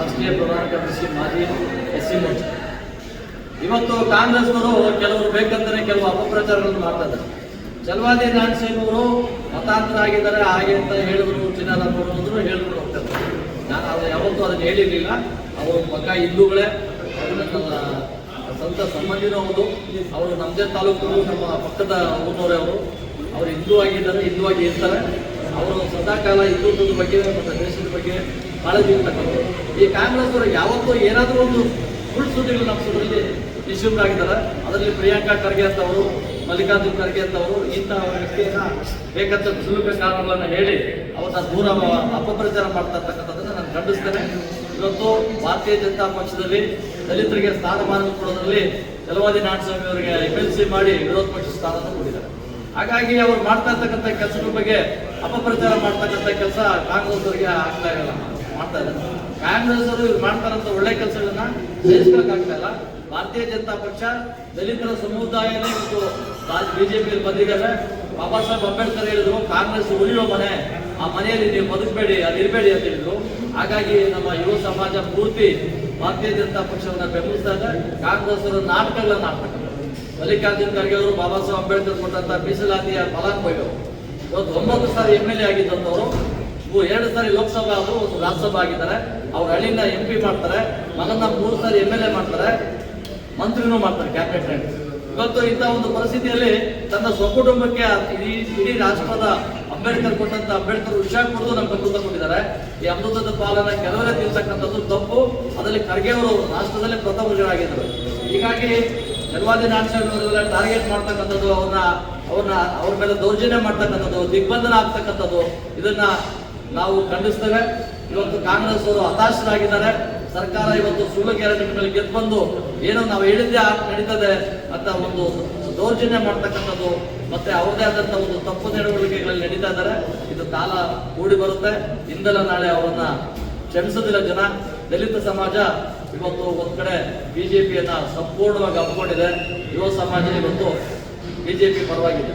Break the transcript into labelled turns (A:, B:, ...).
A: ರಾಷ್ಟ್ರೀಯ ಪ್ರಧಾನ ಕಾರ್ಯದರ್ಶಿ ಮಾಜಿ ಎಸ್ ಸಿ ಮೋರ್ಚಾ ಇವತ್ತು ಕಾಂಗ್ರೆಸ್ನವರು ಕೆಲವರು ಬೇಕಂತಾನೆ ಕೆಲವು ಅಪಪ್ರಚಾರಗಳನ್ನು ಮಾಡ್ತಾರೆ ಚಲವಾದಿ ಅವರು ಮತಾಂತರ ಆಗಿದ್ದಾರೆ ಹಾಗೆ ಅಂತ ಹೇಳಿದ್ರು ಚಿನ್ನರಾಮವರು ಅಂದ್ರು ಹೇಳ್ಕೊಂಡು ಹೋಗ್ತಾರೆ ನಾನು ಅದು ಯಾವತ್ತೂ ಅದನ್ನು ಹೇಳಿರಲಿಲ್ಲ. ಅವರು ಮಗ ಹಿಂದೂಗಳೇ ಸ್ವಂತ ಸಂಬಂಧಿನೂ ಹೌದು. ಅವರು ನಮ್ಮದೇ ತಾಲೂಕು ನಮ್ಮ ಪಕ್ಕದ ಊರಿನವರೇ ಅವರು. ಅವರು ಹಿಂದೂ ಆಗಿದ್ದಾರೆ ಹಿಂದೂ ಆಗಿ ಇರ್ತಾರೆ. ಅವರು ಸದಾಕಾಲ ಹಿಂದೂತ್ವದ ಬಗ್ಗೆ ಮತ್ತು ದೇಶದ ಬಗ್ಗೆ ಕಾಳಜಿ ಇರ್ತಕ್ಕಂಥದ್ದು ಈ ಕಾಂಗ್ರೆಸ್ ಅವರು ಯಾವತ್ತೂ ಏನಾದರೂ ಒಂದು ಸುಳ್ಳು ಸುದ್ದಿಗಳು ನಮ್ಮ ನಮ್ಸೋದ್ರಲ್ಲಿ ಆಗಿದ್ದಾರೆ ಅದರಲ್ಲಿ ಪ್ರಿಯಾಂಕಾ ಖರ್ಗೆ ಅಂತವರು, ಮಲ್ಲಿಕಾರ್ಜುನ್ ಖರ್ಗೆ ಅಂತವರು ಇಂತಹ ವ್ಯಕ್ತಿಯನ್ನ ಬೇಕಂತ ಸುಲಭ ಕಾರಣಗಳನ್ನು ಹೇಳಿ ಅವರ ದೂರ ಅಪಪ್ರಚಾರ ಮಾಡ್ತಾ ಇರ್ತಕ್ಕಂಥದ್ದನ್ನು ನಾನು ಖಂಡಿಸ್ತೇನೆ. ಇವತ್ತು ಭಾರತೀಯ ಜನತಾ ಪಕ್ಷದಲ್ಲಿ ದಲಿತರಿಗೆ ಸ್ಥಾನಮಾನ ಕೊಡೋದ್ರಲ್ಲಿ ಚಲವಾದಿ ನಾಡಸ್ವಾಮಿ ಅವರಿಗೆ ಎಂ ಎಲ್ ಸಿ ಮಾಡಿ ವಿರೋಧ ಪಕ್ಷ ಸ್ಥಾನವನ್ನು ಕೊಟ್ಟಿದ್ದಾರೆ ಹಾಗಾಗಿ ಅವರು ಮಾಡ್ತಾ ಇರ್ತಕ್ಕಂಥ ಕೆಲಸದ ಬಗ್ಗೆ ಅಪಪ್ರಚಾರ ಮಾಡ್ತಕ್ಕಂಥ ಕೆಲಸ ಕಾಂಗ್ರೆಸ್ ಅವರಿಗೆ ಆಗ್ತಾ ಇರಲ್ಲ ಮಾಡ್ತಾ ಇದ್ದಾರೆ. ಕಾಂಗ್ರೆಸ್ ಅವರು ಮಾಡ್ತಾರಂತ ಒಳ್ಳೆ ಕೆಲಸಗಳನ್ನ ಇಲ್ಲ. ಭಾರತೀಯ ಜನತಾ ಪಕ್ಷ, ದಲಿತರ ಸಮುದಾಯನೇ ಇವತ್ತು ಬಿಜೆಪಿಯಲ್ಲಿ ಬಂದಿದ್ದಾರೆ. ಬಾಬಾ ಸಾಹೇಬ್ ಅಂಬೇಡ್ಕರ್ ಹೇಳಿದ್ರು, ಕಾಂಗ್ರೆಸ್ ಉಳಿಯೋ ಮನೆ, ಆ ಮನೆಯಲ್ಲಿ ನೀವು ಬದುಕಬೇಡಿ ಅಲ್ಲಿ ಇರಬೇಡಿ ಅಂತ ಹೇಳಿದ್ರು. ಹಾಗಾಗಿ ನಮ್ಮ ಯುವ ಸಮಾಜ ಪೂರ್ತಿ ಭಾರತೀಯ ಜನತಾ ಪಕ್ಷವನ್ನ ಬೆಂಬಲಿಸ್ತಾ ಇದೆ. ಕಾಂಗ್ರೆಸ್ ಅವರ ನಾಟಕಗಳನ್ನ ಆಡ್ತಾರೆ. ಮಲ್ಲಿಕಾರ್ಜುನ್ ಖರ್ಗೆ ಅವರು ಬಾಬಾ ಸಾಹೇಬ್ ಅಂಬೇಡ್ಕರ್ ಕೊಟ್ಟಂತ ಮೀಸಲಾತಿಯ ಫಲಾನುಭವಿಗಳು. ಇವತ್ತು ಒಂಬತ್ತು ಸಾರಿ ಎಂ ಎಲ್ ಎ ಆಗಿದ್ದಂಥವ್ರು ಇವು ಎರಡು ಸಾರಿ ಲೋಕಸಭೆ ಆದರೂ ಒಂದು ರಾಜ್ಯಸಭೆ ಆಗಿದ್ದಾರೆ. ಅವ್ರ ಹಳ್ಳಿನ ಎಂ ಪಿ ಮಾಡ್ತಾರೆ. ಮಗನ ಮೂರು ಸಾರಿ ಎಂ ಎಲ್ ಎ ಮಾಡ್ತಾರೆ. ಮಂತ್ರಿನೂ ಮಾಡ್ತಾರೆ ಕ್ಯಾಬಿನೆಟ್ ಇವತ್ತು ಇಂಥ ಒಂದು ಪರಿಸ್ಥಿತಿಯಲ್ಲಿ ತನ್ನ ಸ್ವಕುಟುಂಬಕ್ಕೆ ಇಡೀ ಇಡೀ ರಾಷ್ಟ್ರದ ಅಂಬೇಡ್ಕರ್ ಕೊಟ್ಟಂತ ಅಂಬೇಡ್ಕರ್ ವಿಷಯ ಕೊಡೋದು ನಮ್ಗೆ ಅಮೃತ ಕೊಟ್ಟಿದ್ದಾರೆ. ಈ ಅಮೃತದ ಪಾಲನ ಕೆಲವರೇ ತಿಳ್ತಕ್ಕಂಥದ್ದು ತಪ್ಪು. ಅದರಲ್ಲಿ ಖರ್ಗೆ ಅವರು ರಾಷ್ಟ್ರದಲ್ಲೇ ಪ್ರಥಮರಾಗಿದ್ದರು ಹೀಗಾಗಿ ನಿರ್ವಾದಿ ನಾರಾಯಣ ಟಾರ್ಗೆಟ್ ಮಾಡ್ತಕ್ಕಂಥದ್ದು, ಅವ್ರನ್ನ ಅವ್ರನ್ನ, ಅವ್ರ ಮೇಲೆ ದೌರ್ಜನ್ಯ ಮಾಡ್ತಕ್ಕಂಥದ್ದು, ದಿಗ್ಬಂಧನ ಆಗ್ತಕ್ಕಂಥದ್ದು, ಇದನ್ನ ನಾವು ಖಂಡಿಸ್ತೇವೆ ಇವತ್ತು ಕಾಂಗ್ರೆಸ್ ಅವರು ಹತಾಶರಾಗಿದ್ದಾರೆ. ಸರ್ಕಾರ ಇವತ್ತು ಸುಳ್ಳು ಗ್ಯಾರಂಟಿಗಳಲ್ಲಿ ಗೆದ್ದು ಬಂದು ಏನೋ ನಾವು ಹೇಳಿದ್ದೆ ನಡೀತದೆ ಅಂತ ಒಂದು ದೌರ್ಜನ್ಯ ಮಾಡ್ತಕ್ಕಂಥದ್ದು ಮತ್ತೆ ಅವ್ರದೇ ಆದಂಥ ಒಂದು ತಪ್ಪು ನಡವಳಿಕೆಗಳಲ್ಲಿ ನಡೀತಾ ಇದ್ದಾರೆ. ಇದು ಕಾಲ ಕೂಡಿ ಬರುತ್ತೆ. ಇಂದಲ ನಾಳೆ ಅವರನ್ನ ಕ್ಷಮಿಸೋದಿಲ್ಲ ಜನ. ದಲಿತ ಸಮಾಜ ಇವತ್ತು ಒಂದ್ ಕಡೆ ಬಿಜೆಪಿಯನ್ನ ಸಂಪೂರ್ಣವಾಗಿ ಅಪ್ಕೊಂಡಿದೆ ಯುವ ಸಮಾಜ ಇವತ್ತು ಬಿಜೆಪಿ ಪರವಾಗಿದೆ.